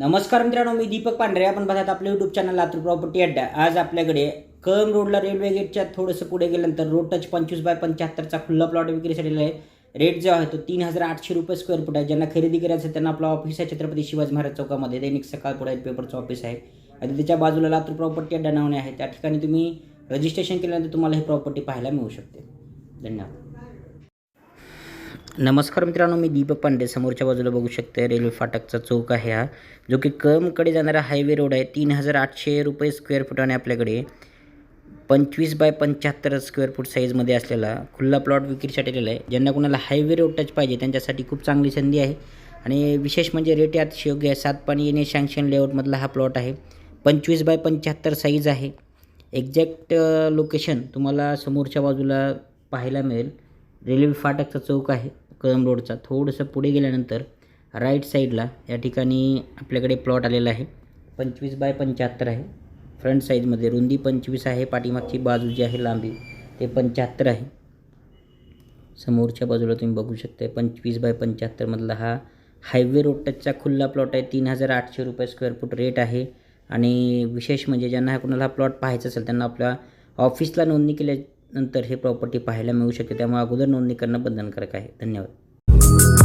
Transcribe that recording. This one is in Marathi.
नमस्कार मित्रांनो मी दीपक पांढरे. आपण बघत आपल्या युट्यूब चॅनल लातूर प्रॉपर्टी अड्डा आज आपल्याकडे कळम रोडला रेल्वे गेटच्या थोडंसं पुढे गेल्यानंतर रोड टच पंचवीस बाय पंच्याहत्तरचा खुल्ला प्लॉट विक्रीसाठी आहे रेट जो आहे तो तीन हजार आठशे रुपये स्क्वेअर फूट आहे. ज्यांना खरेदी करायचं आहे त्यांना आपला ऑफिस आहे छत्रपती शिवाजी महाराज चौकामध्ये. दैनिक सकाळ पुढे पेपरचं ऑफिस आहे. आणि त्याच्या बाजूला लातूर प्रॉपर्टी अड्डा नावणे आहे. त्या ठिकाणी तुम्ही रजिस्ट्रेशन केल्यानंतर तुम्हाला ही प्रॉपर्टी पाहायला मिळू शकते. धन्यवाद. नमस्कार मित्रांनो मी दीपक पांडे. समोरच्या बाजूला बघू शकते रेल्वे फाटकचा चौक आहे हा. जो की कळमकडे जाणारा हायवे रोड आहे. तीन हजार आठशे रुपये स्क्वेअर फुटाने आपल्याकडे पंचवीस बाय पंच्याहत्तर स्क्वेअर फूट साईजमध्ये असलेला खुल्ला प्लॉट विक्रीसाठी आलेला आहे. ज्यांना कोणाला हायवे रोड टच पाहिजे त्यांच्यासाठी खूप चांगली संधी आहे. आणि विशेष म्हणजे रेट यात योग्य आहे. सात पाणी येणे सँक्शन लेआउटमधला हा प्लॉट आहे. पंचवीस बाय पंच्याहत्तर साईज आहे. एक्झॅक्ट लोकेशन uh, तुम्हाला समोरच्या बाजूला पाहायला मिळेल. रेल्वे फाटकचा चौक आहे कळम रोडचा. थोडंसं पुढे गेल्यानंतर राईट साईडला या ठिकाणी आपल्याकडे प्लॉट आलेला आहे. पंचवीस बाय पंच्याहत्तर आहे. फ्रंट साईजमध्ये रुंदी पंचवीस आहे. पाठीमागची बाजू जी आहे लांबी ते पंच्याहत्तर आहे. समोरच्या बाजूला तुम्ही बघू शकता पंचवीस बाय पंच्याहत्तरमधला हा हायवे रोड टचचा खुल्ला प्लॉट आहे. तीन हजार आठशे रुपये स्क्वेअर फूट रेट आहे. आणि विशेष म्हणजे ज्यांना हा हा प्लॉट पाहायचा असेल त्यांना आपल्या ऑफिसला नोंदणी केल्या नंतर हे प्रॉपर्टी पाहायला मिळू शकते त्यामुळे अगोदर नोंदणी करणं बंधनकारक आहे. धन्यवाद.